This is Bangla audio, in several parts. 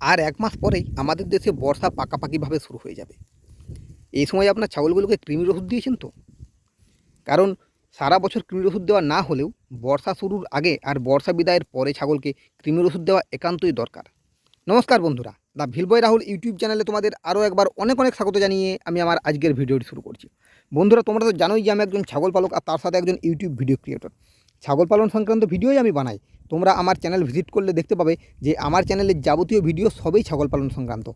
আর এক মাস পরেই আমাদের দেশে বর্ষা পাকাপাকিভাবে শুরু হয়ে যাবে। এই সময় আপনার ছাগলগুলোকে কৃমির ওষুধ দিয়েছেন তো? কারণ সারা বছর কৃমির ওষুধ দেওয়া না হলেও বর্ষা শুরুর আগে আর বর্ষা বিদায়ের পরে ছাগলকে কৃমির ওষুধ দেওয়া একান্তই দরকার। নমস্কার বন্ধুরা দা ভিলবয় রাহুল ইউটিউব চ্যানেলে তোমাদের আরও একবার অনেক অনেক স্বাগত জানিয়ে আমি আমার আজকের ভিডিওটি শুরু করছি। বন্ধুরা, তোমরা তো জানোই যে আমি একজন ছাগল পালক আর তার সাথে একজন ইউটিউব ভিডিও ক্রিয়েটর। ছাগল পালন সংক্রান্ত ভিডিওই আমি বানাই। তোমরা আমার চ্যানেল ভিজিট করলে দেখতে পাবে যে আমার চ্যানেলের যাবতীয় ভিডিও সবই ছাগল পালন সংক্রান্ত।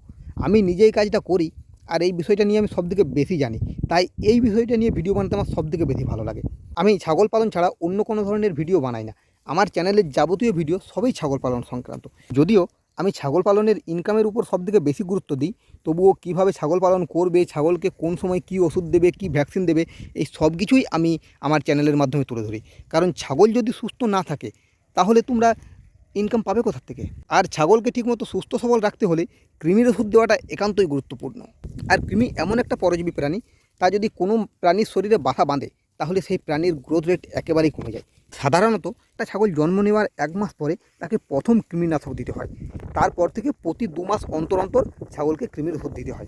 আমি নিজেই কাজটা করি আর এই বিষয়টা নিয়ে আমি সবথেকে বেশি জানি। তাই এই বিষয়টা নিয়ে ভিডিও বানাতে আমার সবথেকে বেশি ভালো লাগে। আমি ছাগল পালন ছাড়া অন্য কোনো ধরনের ভিডিও বানাই না। আমার চ্যানেলের যাবতীয় ভিডিও সবই ছাগল পালন সংক্রান্ত। যদিও আমি ছাগল পালনের ইনকামের উপর সবথেকে বেশি গুরুত্ব দিই, তবুও কীভাবে ছাগল পালন করবে, ছাগলকে কোন সময় কী ওষুধ দেবে, কী ভ্যাকসিন দেবে, এই সব কিছুই আমি আমার চ্যানেলের মাধ্যমে তুলে ধরি। কারণ ছাগল যদি সুস্থ না থাকে তাহলে তোমরা ইনকাম পাবে কোথা থেকে? আর ছাগলকে ঠিকমতো সুস্থ সবল রাখতে হলে কৃমির ওষুধ দেওয়াটা একান্তই গুরুত্বপূর্ণ। আর কৃমি এমন একটা পরজীবী প্রাণী, তা যদি কোনো প্রাণীর শরীরে বাসা বাঁধে, তাহলে সেই প্রাণীর গ্রোথ রেট একেবারেই কমে যায়। সাধারণত একটা ছাগল জন্ম নেওয়ার এক মাস পরে তাকে প্রথম কৃমিনাশক দিতে হয়। তারপর থেকে প্রতি দু মাস অন্তর অন্তর ছাগলকে কৃমির ওষুধ দিতে হয়।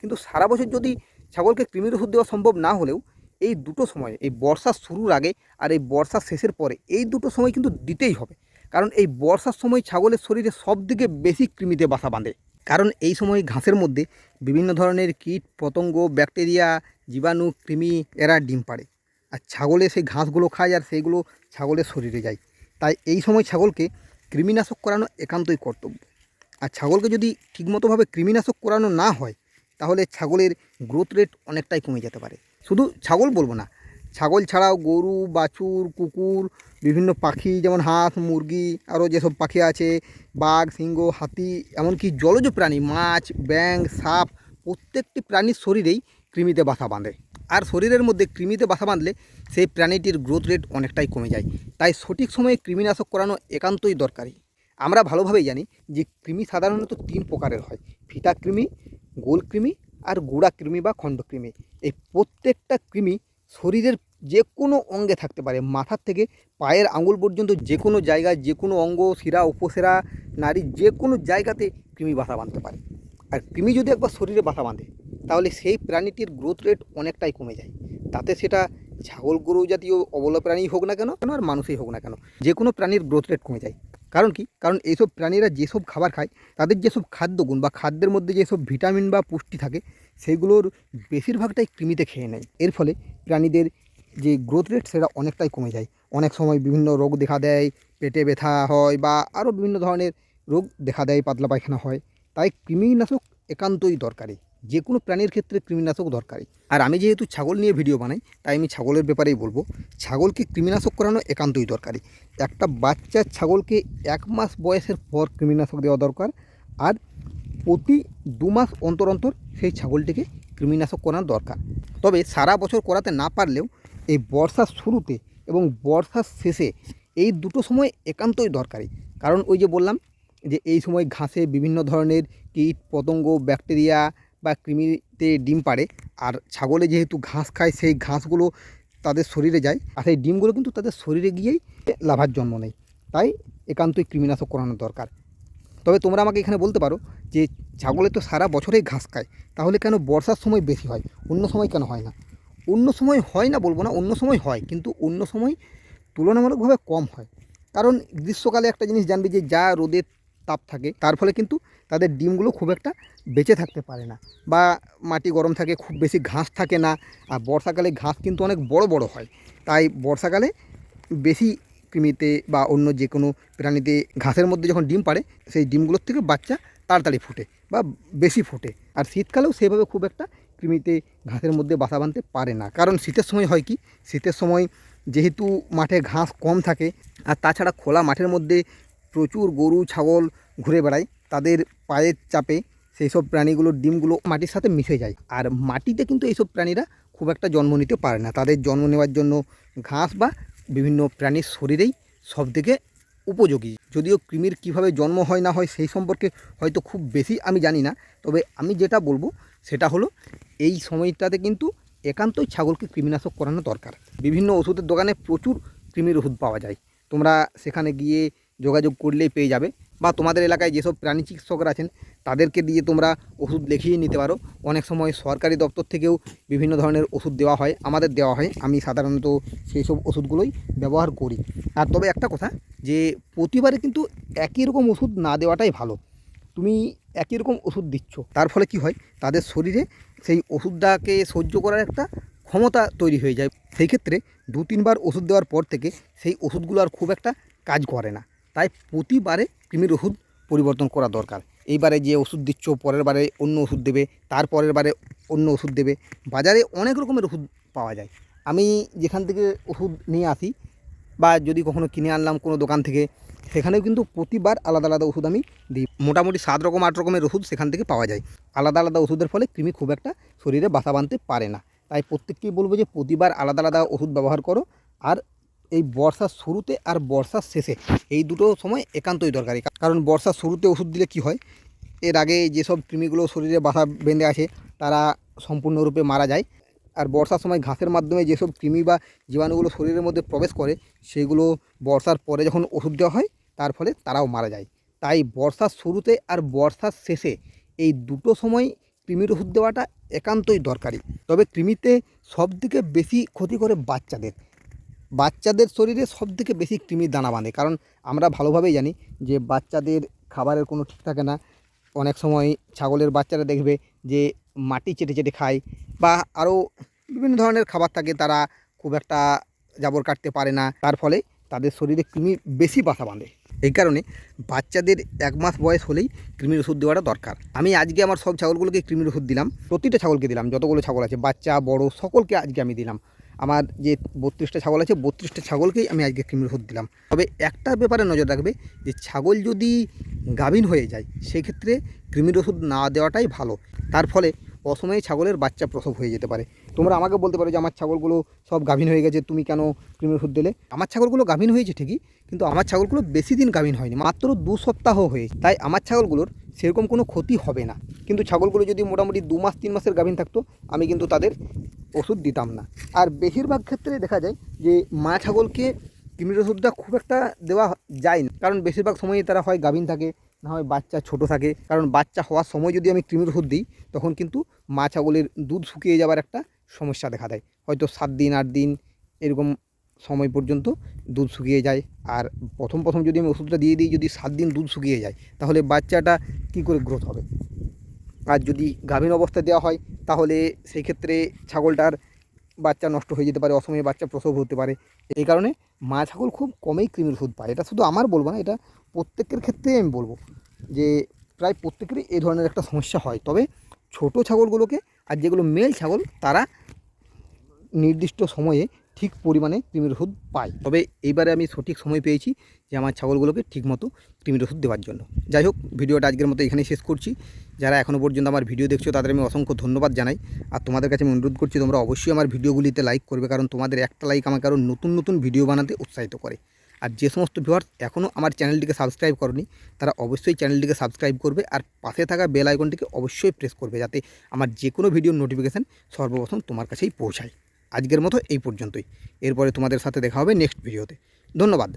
কিন্তু সারা বছর যদি ছাগলকে কৃমির ওষুধ দেওয়া সম্ভব না হলেও এই দুটো সময়, এই বর্ষা শুরুর আগে আর এই বর্ষা শেষের পরে, এই দুটো সময় কিন্তু দিতেই হবে। কারণ এই বর্ষার সময় ছাগলের শরীরে সব থেকে বেশি কৃমিতে বাসা বাঁধে। কারণ এই সময় ঘাসের মধ্যে বিভিন্ন ধরনের কীট, পতঙ্গ, ব্যাকটেরিয়া, জীবাণু, কৃমি, এরা ডিম পাড়ে। আর ছাগলে সেই ঘাসগুলো খায় আর সেইগুলো ছাগলের শরীরে যায়। তাই এই সময় ছাগলকে কৃমিনাশক করানো একান্তই কর্তব্য। আর ছাগলকে যদি ঠিকমতোভাবে কৃমিনাশক করানো না হয়, তাহলে ছাগলের গ্রোথ রেট অনেকটাই কমে যেতে পারে। শুধু ছাগল বলব না, ছাগল ছাড়াও গরু, বাছুর, কুকুর, বিভিন্ন পাখি যেমন হাঁস, মুরগি, আরও যেসব পাখি আছে, বাঘ, সিংহ, হাতি, এমনকি জলজ প্রাণী, মাছ, ব্যাঙ, সাপ, প্রত্যেকটি প্রাণীর শরীরেই কৃমিতে বাসা বাঁধে। আর শরীরের মধ্যে কৃমিতে বাসা বাঁধলে সেই প্রাণীটির গ্রোথ রেট অনেকটাই কমে যায়। তাই সঠিক সময়ে কৃমিনাশক করানো একান্তই দরকারি। আমরা ভালোভাবেই জানি যে কৃমি সাধারণত তিন প্রকারের হয় ফিতা কৃমি, গোল কৃমি আর গুড়া কৃমি বা খণ্ডকৃমি এই প্রত্যেকটা কৃমি শরীরের যে কোনো অঙ্গে থাকতে পারে। মাথার থেকে পায়ের আঙুল পর্যন্ত যে কোনো জায়গায় যে কোনো অঙ্গ, শিরা, উপশিরা, নারী যে কোনো জায়গাতে কৃমি বাসা বাঁধতে পারে। আর কৃমি যদি একবার শরীরে বাসা বাঁধে, তাহলে সেই প্রাণীটির গ্রোথ রেট অনেকটাই কমে যায়। তাতে সেটা ছাগল গরু জাতীয় অবলা প্রাণী হোক না কেন কেন আর মানুষই হোক না কেন যে কোনো প্রাণীর গ্রোথ রেট কমে যায়। কারণ কি? কারণ এইসব প্রাণীরা যেসব খাবার খায়, তাদের যেসব খাদ্যগুণ বা খাদ্যের মধ্যে যেসব ভিটামিন বা পুষ্টি থাকে, সেগুলোর বেশিরভাগটাই কৃমিতে খেয়ে নেয়। এর ফলে প্রাণীদের যে গ্রোথ রেট সেটা অনেকটাই কমে যায়। অনেক সময় বিভিন্ন রোগ দেখা দেয়, পেটে ব্যথা হয় বা আরও বিভিন্ন ধরনের রোগ দেখা দেয়, পাতলা পায়খানা হয়। তাই কৃমিনাশক একান্তই দরকারি। যে কোনো প্রাণীর ক্ষেত্রে কৃমিনাশক দরকারি আর আমি যেহেতু ছাগল নিয়ে ভিডিও বানাই, তাই আমি ছাগলের ব্যাপারেই বলব, ছাগলকে কৃমিনাশক করানো একান্তই দরকারি একটা বাচ্চা ছাগলকে এক মাস বয়সের পর কৃমিনাশক দেওয়া দরকার, আর প্রতি দু মাস অন্তর অন্তর সেই ছাগলটিকে কৃমিনাশক করানো দরকার। তবে সারা বছর করাতে না পারলেও এই বর্ষার শুরুতে এবং বর্ষার শেষে এই দুটো সময় একান্তই দরকারি কারণ ওই যে বললাম যে এই সময় ঘাসে বিভিন্ন ধরনের কীট পতঙ্গ ব্যাকটেরিয়া বা কৃমিতে ডিম পাড়ে, আর ছাগলে যেহেতু ঘাস খায়, সেই ঘাসগুলো তাদের শরীরে যায়, আর সেই ডিমগুলো কিন্তু তাদের শরীরে গিয়েই লাভার জন্ম নেয়। তাই একান্তই কৃমিনাশক করানো দরকার। তবে তোমরা আমাকে এখানে বলতে পারো যে ছাগলে তো সারা বছরেই ঘাস খায়, তাহলে কেন বর্ষার সময় বেশি হয়? অন্য সময় কেন হয় না? অন্য সময় হয় না বলব না, অন্য সময় হয়, কিন্তু অন্য সময় তুলনামূলকভাবে কম হয়। কারণ গ্রীষ্মকালে একটা জিনিস জানবি যে যা রোদের তাপ থাকে। তার ফলে কিন্তু তাদের ডিমগুলো খুব একটা বেঁচে থাকতে পারে না বা মাটি গরম থাকে, খুব বেশি ঘাস থাকে না। আর বর্ষাকালে ঘাস কিন্তু অনেক বড় বড় হয়। তাই বর্ষাকালে বেশি কৃমিতে বা অন্য যে কোনো প্রাণীতে ঘাসের মধ্যে যখন ডিম পাড়ে, সেই ডিমগুলোর থেকে বাচ্চা তাড়াতাড়ি ফুটে বা বেশি ফোটে। আর শীতকালেও সেভাবে খুব একটা কৃমিতে ঘাসের মধ্যে বাসা বাঁধতে পারে না। কারণ শীতের সময় হয় কি? শীতের সময় যেহেতু মাঠে ঘাস কম থাকে, আর তাছাড়া খোলা মাঠের মধ্যে প্রচুর গরু, ছাগল ঘুরে বেড়ায়। তাদের পায়ের চাপে সেই সব প্রাণীগুলোর ডিমগুলো মাটির সাথে মিশে যায়। আর মাটিতে কিন্তু এইসব প্রাণীরা খুব একটা জন্ম নিতে পারে না। তাদের জন্ম নেওয়ার জন্য ঘাস বা বিভিন্ন প্রাণীর শরীরেই সবথেকে উপযোগী। যদিও কৃমির কীভাবে জন্ম হয়, না হয় সেই সম্পর্কে হয়তো খুব বেশি আমি জানি না। তবে আমি যেটা বলব, সেটা হলো এই সময়টাতে কিন্তু একান্তই ছাগলকে কৃমিনাশক করানো দরকার। বিভিন্ন ওষুধের দোকানে প্রচুর কৃমির ওষুধ পাওয়া যায়। তোমরা সেখানে গিয়ে যোগাযোগ করলেই পেয়ে যাবে বা তোমাদের এলাকায় যেসব প্রাণী চিকিৎসকরা আছেন, তাদেরকে দিয়ে তোমরা ওষুধ লিখিয়ে নিতে পারো। অনেক সময় সরকারি দপ্তর থেকেও বিভিন্ন ধরনের ওষুধ দেওয়া হয়, আমাদের দেওয়া হয়। আমি সাধারণত সেই সব ওষুধগুলোই ব্যবহার করি। আর তবে একটা কথা, যে প্রতিবারে কিন্তু একই রকম ওষুধ না দেওয়াটাই ভালো। তুমি একই রকম ওষুধ দিচ্ছ, তার ফলে কি হয়, তাদের শরীরে সেই ওষুধটাকে সহ্য করার একটা ক্ষমতা তৈরি হয়ে যায়। সেই ক্ষেত্রে দু তিনবার ওষুধ দেওয়ার পর থেকে সেই ওষুধগুলো আর খুব একটা কাজ করে না। তাই প্রতিবারে কৃমির ওষুধ পরিবর্তন করা দরকার। এইবারে যে ওষুধ দিচ্ছ, পরের বারে অন্য ওষুধ দেবে তার পরের বারে অন্য ওষুধ দেবে। বাজারে অনেক রকমের ওষুধ পাওয়া যায়। আমি যেখান থেকে ওষুধ নিয়ে আসি বা যদি কখনো কিনে আনলাম কোনো দোকান থেকে, সেখানেও কিন্তু প্রতিবার আলাদা আলাদা ওষুধ আমি দিই। মোটামুটি সাত রকম, আট রকমের ওষুধ সেখান থেকে পাওয়া যায়। আলাদা আলাদা ওষুধের ফলে কৃমি খুব একটা শরীরে বাসা বাঁধতে পারে না। তাই প্রত্যেককেই বলব যে প্রতিবার আলাদা আলাদা ওষুধ ব্যবহার করো। আর এই বর্ষার শুরুতে আর বর্ষার শেষে। এই দুটো সময় একান্তই দরকারি। কারণ বর্ষার শুরুতে ওষুধ দিলে কি হয়? এর আগে যেসব কৃমিগুলো শরীরে বাসা বেঁধে আছে তারা সম্পূর্ণরূপে মারা যায়। আর বর্ষার সময় ঘাসের মাধ্যমে যেসব কৃমি বা জীবাণুগুলো শরীরের মধ্যে প্রবেশ করে, সেগুলো বর্ষার পরে যখন ওষুধ দেওয়া হয়, তার ফলে তারাও মারা যায়। তাই বর্ষার শুরুতে আর বর্ষার শেষে এই দুটো সময় কৃমির ওষুধ দেওয়াটা একান্তই দরকারি। তবে কৃমিতে সবথেকে বেশি ক্ষতি করে বাচ্চাদের। বাচ্চাদের শরীরে সবথেকে বেশি কৃমির দানা বাঁধে। কারণ আমরা ভালোভাবেই জানি যে বাচ্চাদের খাবারের কোনো ঠিক থাকে না। অনেক সময় ছাগলের বাচ্চারা দেখবে যে মাটি চেটে চেটে খায় বা আরও বিভিন্ন ধরনের খাবার থাকে তারা খুব একটা জাবর কাটতে পারে না। তার ফলে তাদের শরীরে কৃমি বেশি বাসা বাঁধে। এই কারণে বাচ্চাদের এক মাস বয়স হলেই কৃমির ওষুধ দেওয়াটা দরকার। আমি আজকে আমার সব ছাগলগুলোকে কৃমির ওষুধ দিলাম। প্রতিটা ছাগলকে দিলাম, যতগুলো ছাগল আছে, বাচ্চা, বড়, সকলকে আজকে আমি দিলাম। আমার যে বত্রিশটা ছাগল আছে, বত্রিশটা ছাগলকেই আমি আজকে কৃমির ওষুধ দিলাম। তবে একটা ব্যাপারে নজর রাখবে যে, ছাগল যদি গাভীন হয়ে যায়, সেক্ষেত্রে কৃমির ওষুধ না দেওয়াটাই ভালো। তার ফলে অসময়ে ছাগলের বাচ্চা প্রসব হয়ে যেতে পারে। তোমরা আমাকে বলতে পারো যে, আমার ছাগলগুলো সব গাভীন হয়ে গেছে, তুমি কেন কৃমির ওষুধ দিলে? আমার ছাগলগুলো গাভীন হয়েছে ঠিকই, কিন্তু আমার ছাগলগুলো বেশি দিন গাভীন হয়নি, মাত্র দু সপ্তাহ হয়েছে। তাই আমার ছাগলগুলোর সেরকম কোনো ক্ষতি হবে না। কিন্তু ছাগলগুলো যদি মোটামুটি দু মাস, তিন মাসের গাভীন থাকতো, আমি কিন্তু তাদের ওষুধ দিতাম না। আর বেশিরভাগ ক্ষেত্রে দেখা যায় যে মা ছাগলকে কৃমির ওষুধটা খুব একটা দেওয়া যায় না কারণ বেশিরভাগ সময়ই তারা হয় গাভিন থাকে, না হয় বাচ্চা ছোট থাকে। কারণ বাচ্চা হওয়ার সময় যদি আমি কৃমির ওষুধ দিই, তখন কিন্তু মা ছাগলের দুধ শুকিয়ে যাওয়ার একটা সমস্যা দেখা দেয়। হয়তো সাত দিন, আট দিন এরকম সময় পর্যন্ত দুধ শুকিয়ে যায়। আর প্রথম প্রথম যদি আমি ওষুধটা দিয়ে দিই, যদি সাত দিন দুধ শুকিয়ে যায়, তাহলে বাচ্চাটা কী করে গ্রোথ হবে? আর যদি গাভীন অবস্থায় দেওয়া হয়, তাহলে সেই ক্ষেত্রে ছাগলটার বাচ্চা নষ্ট হয়ে যেতে পারে, অসময়ে বাচ্চা প্রসব হতে পারে। এই কারণে মা ছাগল খুব কমেই কৃমির ওষুধ পায়। এটা শুধু আমার বলব না, এটা প্রত্যেকের ক্ষেত্রেই আমি বলব যে, প্রায় প্রত্যেকেরই এই ধরনের একটা সমস্যা হয়। তবে ছোট ছাগলগুলোকে আর যেগুলো মেল ছাগল, তারা নির্দিষ্ট সময়ে ঠিক পরিমাণে কৃমির ওষুধ পায় তবে এইবারে আমি সঠিক সময় পেয়েছি যে আমার ছাগলগুলোকে ঠিকমতো কৃমির ওষুধ দেওয়ার জন্য। যাই হোক, ভিডিওটা আজকের মতো এখানেই শেষ করছি। যারা এখনও পর্যন্ত আমার ভিডিও দেখছ, তাদের আমি অসংখ্য ধন্যবাদ জানাই। আর তোমাদের কাছে আমি অনুরোধ করছি, তোমরা অবশ্যই আমার ভিডিওগুলিতে লাইক করবে, কারণ তোমাদের একটা লাইক আমাকে আরও নতুন নতুন ভিডিও বানাতে উৎসাহিত করে। আর যে সমস্ত ভিউয়ার্স এখনও আমার চ্যানেলটিকে সাবস্ক্রাইব করনি, তারা অবশ্যই চ্যানেলটিকে সাবস্ক্রাইব করবে আর পাশে থাকা বেল আইকনটিকে অবশ্যই প্রেস করবে, যাতে আমার যে কোনো ভিডিওর নোটিফিকেশান সর্বপ্রথম তোমার কাছেই পৌঁছায়। আজকের মতো এই পর্যন্তই। এরপরে তোমাদের সাথে দেখা হবে নেক্সট ভিডিওতে ধন্যবাদ।